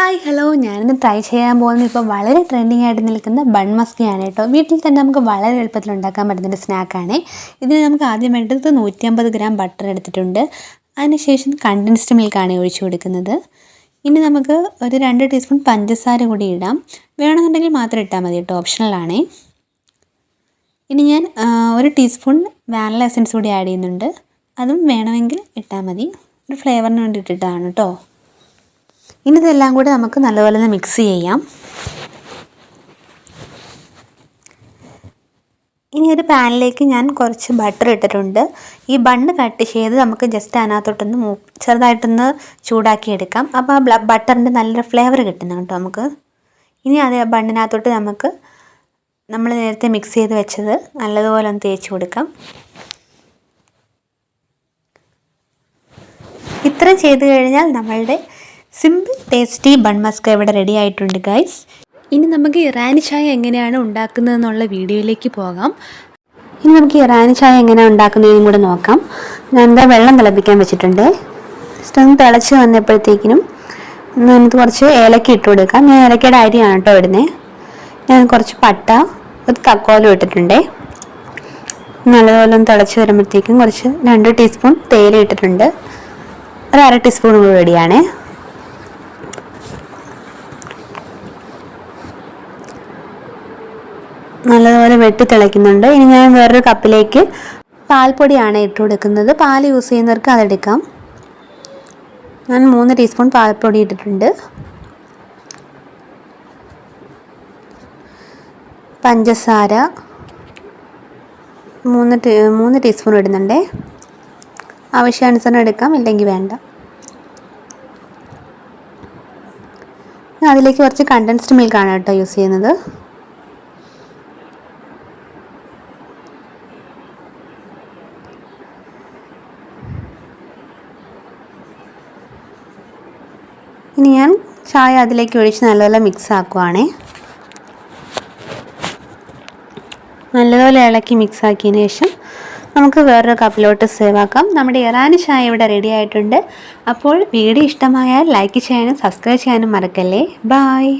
Hi hello ഞാനിന്ന് try ചെയ്യാൻ പോകുന്നത് ഇപ്പോൾ വളരെ ട്രെൻഡിങ് ആയിട്ട് നിൽക്കുന്ന ബൺ മസ്കിയാണ് കേട്ടോ. വീട്ടിൽ തന്നെ നമുക്ക് വളരെ എളുപ്പത്തിൽ ഉണ്ടാക്കാൻ പറ്റുന്ന ഒരു സ്നാക്കാണ് ഇതിന് നമുക്ക് ആദ്യമായിട്ട് നൂറ്റി അമ്പത് ഗ്രാം ബട്ടർ എടുത്തിട്ടുണ്ട്. അതിനുശേഷം കണ്ടൻസ്ഡ് മിൽക്കാണ് ഒഴിച്ചു കൊടുക്കുന്നത്. ഇനി നമുക്ക് ഒരു രണ്ട് ടീസ്പൂൺ പഞ്ചസാര കൂടി ഇടാം. വേണമെന്നുണ്ടെങ്കിൽ മാത്രം ഇട്ടാൽ മതി കേട്ടോ. ഓപ്ഷണലാണ് ഇനി ഞാൻ ഒരു ടീസ്പൂൺ വാനില എസൻസ് കൂടി ആഡ് ചെയ്യുന്നുണ്ട്. അതും വേണമെങ്കിൽ ഇട്ടാൽ മതി. ഒരു ഫ്ലേവറിന് വേണ്ടി ഇട്ടിട്ടാണ് കേട്ടോ. ഇനി ഇതെല്ലാം കൂടി നമുക്ക് നല്ലപോലെ ഒന്ന് മിക്സ് ചെയ്യാം. ഇനി ഒരു പാനിലേക്ക് ഞാൻ കുറച്ച് ബട്ടർ ഇട്ടിട്ടുണ്ട്. ഈ ബണ്ണ് കട്ട് ചെയ്ത് നമുക്ക് ജസ്റ്റ് അതിനകത്തോട്ടൊന്ന് മൂ ചെറുതായിട്ടൊന്ന് ചൂടാക്കി എടുക്കാം. അപ്പോൾ ആ ബട്ടറിന്റെ നല്ലൊരു ഫ്ലേവർ കിട്ടുന്നു കേട്ടോ നമുക്ക്. ഇനി അത് ബണ്ണിനകത്തോട്ട് നമുക്ക് നമ്മൾ നേരത്തെ മിക്സ് ചെയ്ത് വെച്ചത് നല്ലതുപോലെ ഒന്ന് തേച്ച് കൊടുക്കാം. ഇത്രയും ചെയ്ത് കഴിഞ്ഞാൽ നമ്മളുടെ സിമ്പിൾ ടേസ്റ്റി ബൺ മസ്ക ഇവിടെ റെഡി ആയിട്ടുണ്ട് ഗൈസ് ഇനി നമുക്ക് ഇറാനി ചായ എങ്ങനെയാണ് ഉണ്ടാക്കുന്നതെന്നുള്ള വീഡിയോയിലേക്ക് പോകാം. ഇനി നമുക്ക് ഇറാനി ചായ എങ്ങനെയാണ് ഉണ്ടാക്കുന്നതെന്നും കൂടെ നോക്കാം. ഞാൻ എന്താ വെള്ളം തിളപ്പിക്കാൻ വെച്ചിട്ടുണ്ട്. ഒന്ന് തിളച്ച് വന്നപ്പോഴത്തേക്കിനും നമുക്ക് കുറച്ച് ഏലക്ക ഇട്ട് കൊടുക്കാം. ഞാൻ ഏലക്കയുടെ അരിയാണ് കേട്ടോ ഇടുന്നത് ഞാൻ കുറച്ച് പട്ട ഒരു തക്കോലം ഇട്ടിട്ടുണ്ട്. നല്ലതുപോലെ ഒന്ന് തിളച്ച് വരുമ്പോഴത്തേക്കും കുറച്ച് രണ്ട് ടീസ്പൂൺ തേയില ഇട്ടിട്ടുണ്ട്. ഒരു അര ടീസ്പൂൺ കൂടി നല്ലതുപോലെ വെട്ടി തിളയ്ക്കുന്നുണ്ട്. ഇനി ഞാൻ വേറൊരു കപ്പിലേക്ക് പാൽപ്പൊടിയാണ് ഇട്ട് കൊടുക്കുന്നത് പാൽ യൂസ് ചെയ്യുന്നവർക്ക് അതെടുക്കാം. ഞാൻ മൂന്ന് ടീസ്പൂൺ പാൽപ്പൊടി ഇട്ടിട്ടുണ്ട്. പഞ്ചസാര മൂന്ന് ടീ മൂന്ന് ടീസ്പൂൺ ഇടുന്നുണ്ടേ. ആവശ്യാനുസരണം എടുക്കാം ഇല്ലെങ്കിൽ വേണ്ട. അതിലേക്ക് കുറച്ച് കണ്ടൻസ്ഡ് മിൽക്കാണ് കേട്ടോ യൂസ് ചെയ്യുന്നത്. ഇനി ഞാൻ ചായ അതിലേക്ക് ഒഴിച്ച് നല്ലപോലെ മിക്സ് ആക്കുവാണേ. നല്ലപോലെ ഇളക്കി മിക്സ് ആക്കിയതിന് ശേഷം നമുക്ക് വേറൊരു കപ്പിലോട്ട് സേവ് ആക്കാം. നമ്മുടെ ഇറാനി ചായ ഇവിടെ റെഡി ആയിട്ടുണ്ട്. അപ്പോൾ വീഡിയോ ഇഷ്ടമായാൽ ലൈക്ക് ചെയ്യാനും സബ്സ്ക്രൈബ് ചെയ്യാനും മറക്കല്ലേ? ബായ്